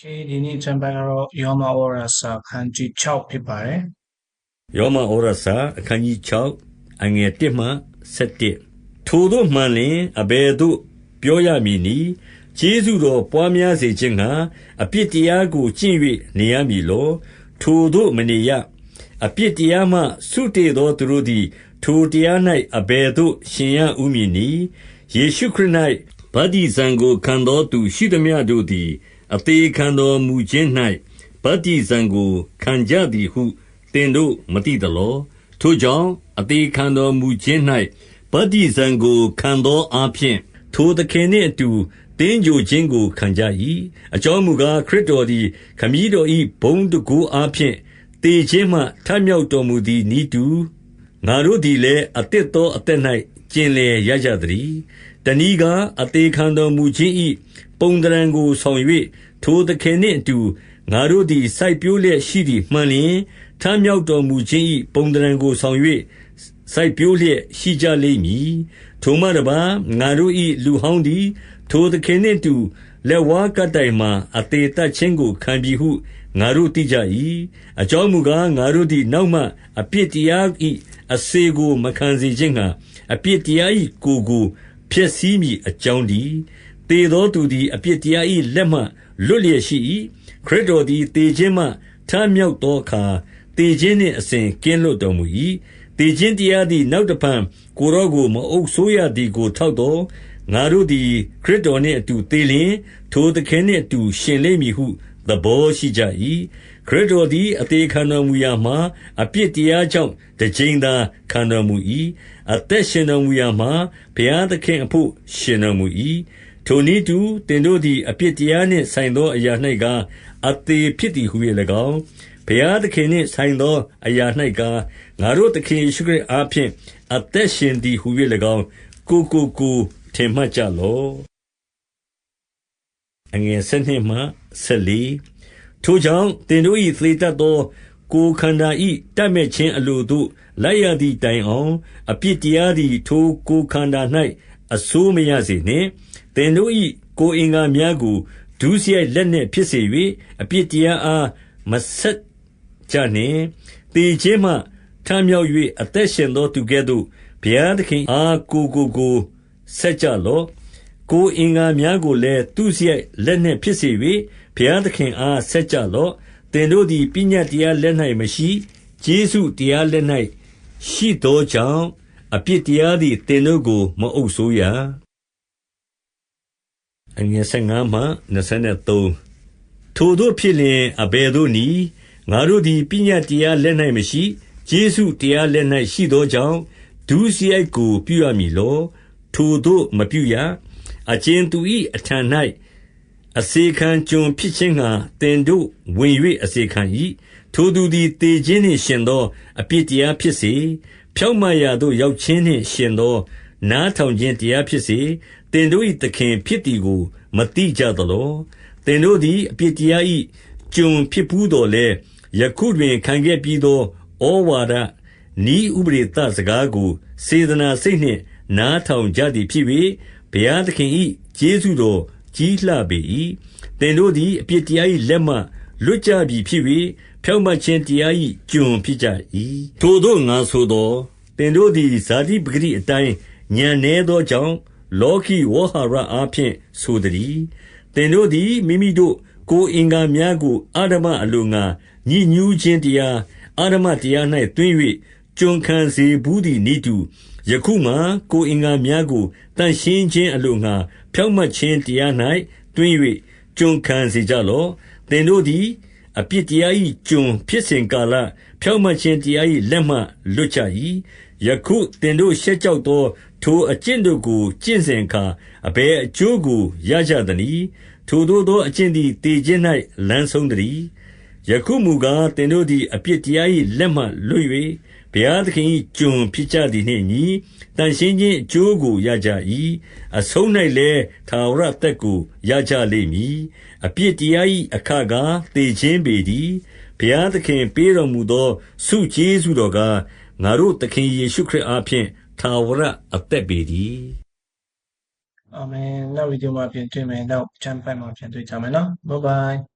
ဒီဒီနေ့ချမ်းပိုင်းကတော့ယောမဩရစာခန်းကြီး6ဖြစ်ပါတယ်ယောမဩရစာအခန်းကြီး6အငယ်1မှ7ထိုတို့မှန်လင်အဘယ်သို့ပြောရမည်နည်းကျေးဇူးတော်ပွားများစေခြင်းကအပြစ်တရားကိုကျင့်၍နေရမည်လောထိုတို့မနေရအပြစ်တရားမှဆုတေသောသူတို့သည် ထိုတရား၌အဘယ်သို့ရှင်ရဥမည်နည်းယေရှုခရစ်၌ဗတ္တိဇံကိုခံသောသူရှိသမျှတို့သည် အသေးခံတော်မူခြင်း၌ဗတ္တိဇံကို ခံကြသည်ဟု သင်တို့မသိသလော ထိုကြောင့် အသေးခံတော်မူခြင်း၌ဗတ္တိဇံကို ခံသောအားဖြင့် ထိုသခင်နှင့်အတူတင်းကြိုခြင်းကို ခံကြ၏အကြောင်းမူကား ခရစ်တော်သည် ခမည်းတော်၏ဘုန်းတကူအားဖြင့်တေခြင်းမှ ထမြောက်တော်မူသည်ဤတူ ငါတို့သည်လည်းအတစ်သောအသက်၌ကျင်လည်ရကြသည် တဏီကအသေးခံတော်မူခြင်း၏ပုံတရံကို ဆောင်၍ထိုသခင်နှင့်အတူ ငါတို့သည် စိုက်ပျိုးလျက်ရှိသည်မှန်လျင် ထမြောက်တော်မူခြင်း၏ပုံတရံကို ဆောင်၍စိုက်ပျိုးလျက်ရှိကြလိမ့်မည် ထိုမှတပါငါတို့၏လူဟောင်းသည် ထိုသခင်နှင့်တူ လက်ဝါးကတိုင်မှအသေးတတ်ခြင်းကို ခံပြီးဟု ငါတို့သိကြ၏အကြောင်းမူကား ငါတို့သည် နောက်မှ အပြစ်တရား၏အစေကို မခံစေခြင်းငှာအပြစ်တရား၏ကိုကို ဖျက်ဆီးမိအကြောင်းဒီတေသောသူသည် အပြစ်တရား၏လက်မှ လွတ်လျက်ရှိ၏ခရစ်တော်သည်တေခြင်းမှ ထမြောက်သောအခါတေခြင်းနှင့် အစဉ်ကင်းလွတ်တော်မူ၏တေခြင်းတရားသည် နောက်တဖန် ကိုရောကို မအုပ်ဆိုးရသည်ကို ထောက်တော် ငါတို့သည် ခရစ်တော်နှင့်အတူသေလျင် ထိုသခင်နှင့်အတူ ရှင်လိမ့်မည်ဟု သဘောရှိကြ၏ခရစ်တော်သည် အသေးခံတော်မူရာမှာ အပြစ်တရားကြောင့်တစ်ကြိမ်သာခံတော်မူ၏အသက်ရှင်တော်မူရာမှာ ဘုရားသခင်အဖို့ ရှင်တော်မူ၏ထိုနည်းတူတင်တို့သည် အပြစ်တရားနှင့်ဆိုင်သော အရာ၌ကအသေးဖြစ်သည်ဟု၍၎င်း ဘုရားသခင်နှင့်ဆိုင်သော အရာ၌ကငါတို့သခင်ယေရှုခရစ်အားဖြင့် အသက်ရှင်သည်ဟု၍၎င်း ကိုကိုကိုထင်မှတ်ကြလော့ အငယ်၁၂မှ၁၄ထိုကြောင့်သင်တို့၏သေတတ်သော ကိုယ်ခန္ဓာ၏တတ်မဲ့ခြင်းအလိုသို့ လိုက်ရသည့်တိုင်အောင် အပြစ်တရားသည် ထိုကိုယ်ခန္ဓာ၌အဆိုးမရစေနှင့် သင်တို့၏ကိုယ်အင်္ဂါများကို ဒုစရိုက်လက်နှင့် ဖြစ်စေ၍အပြစ်တရားအားမဆက်ကြနှင့်တေခြင်းမှ ထမြောက်၍အသက်ရှင်သောသူကဲ့သို့ ဘုရားသခင်အား ကိုကိုကိုဆက်ကြလော့ ကိုယ်အင်္ဂါများကိုလည်းသူစရိုက်လက်နှင့်ဖြစ်စေ၍ဘုရားသခင်အား ဆက်ကြလော့ သင်တို့သည် ပညတ်တရားလက်၌မရှိ ကျေးဇူးတရားလက်၌ရှိသောကြောင့် အပြစ်တရားသည် သင်တို့ကို မအုပ်ဆိုးရအငယ်15မှ23ထိုတို့ဖြစ်လျင် အဘယ်သို့နည်း ငါတို့သည် ပညတ်တရားလက်၌မရှိ ကျေးဇူးတရားလက်၌ရှိသောကြောင့် ဒုစရိုက်ကို ပြုရမည်လော ထိုတို့မပြုရ အကျဉ်သူ၏အထံ၌အစေခံကျွန်ဖြစ်ခြင်းငှာတင်တို့ဝင်၍အစေခံ၏ထိုသူသည်တေခြင်းနှင့်ရှင်သော အပြစ်တရားဖြစ်စေ ဖြောက်မရာသို့ ရောက်ခြင်းနှင့်ရှင်သော နားထောင်ခြင်းတရားဖြစ်စေတင်တို့၏သခင်ဖြစ်သည်ကိုမတိကြသလောတင်တို့သည် အပြစ်တရား၏ကျွန်ဖြစ်ဘူးတော်လဲယခုတွင်ခံခဲ့ပြီးသော ဩဝါဒဤဥပရိသစကားကို စေတနာစိတ်နှင့် နားထောင်ကြသည်ဖြစ်၍ ဘုရားသခင်၏ကျေးဇူးတော်ကြီးလှပေ၏သင်တို့သည် အပြစ်တရား၏လက်မှလွတ်ကြပြီဖြစ်၍ဖြောင့်မတ်ခြင်းတရား၏ကျွန်ဖြစ်ကြ၏ထိုတို့ငါဆိုသောသင်တို့သည်ဇာတိပဂတိအတိုင်းညံနေသောကြောင့်လောကီဝဟာရအားဖြင့်ဆိုသည်သင်တို့သည်မိမိတို့ကိုယ်အင်္ဂါများကိုအာဓမအလိုငါညှဉ်းညူးခြင်းတရားအာဓမတရား၌တွင်၍ကျွန်ခံစေဘူးသည်နိတူ ယခုမှကိုယ်အင်္ဂါများကိုတန်ရှင်းခြင်းအလိုငှာဖြောင့်မတ်ခြင်းတရား၌တွင်၍ကျွန်ခံစေကြလော့ သင်တို့သည် အပြစ်တရား၏ကျွန်ဖြစ်စဉ်ကာလ ဖြောင့်မတ်ခြင်းတရား၏လက်မှ လွတ်ကြ၏ယခုသင်တို့ရှက်ကြောက်သော ထိုအကျင့်တို့ကို ကျင့်စဉ်အခါ အဘယ်အကျိုးကို ရကြသနည်း ထိုသို့သော အကျင့်သည်တည်ခြင်း၌လမ်းဆုံးသည် ယခုမူကား သင်တို့သည် အပြစ်တရား၏လက်မှလွတ်၍ဘုရားသခင်၏ကျွန်ဖြစ်ကြသည်နှင့်အညီတန်ရှင်းခြင်းအကျိုးကို ရကြ၏အဆုံး၌လည်းသာဝရသက်ကို ရကြလိမ့်မည် အပြစ်တရား၏အခကား သေခြင်းပေသည်ဘုရားသခင်ပေးတော်မူသော ဆုကျေးဇူးတော်ကား ငါတို့သခင်ယေရှုခရစ်အားဖြင့်သာဝရအသက်ပေသည်အာမင် နောက်ဗီဒီယိုမှာ ပြန်တွေ့မယ် နောက် ချမ်းပိုင်းမှာ ပြန်တွေ့ကြမယ်နော် ဘိုင်ဘိုင်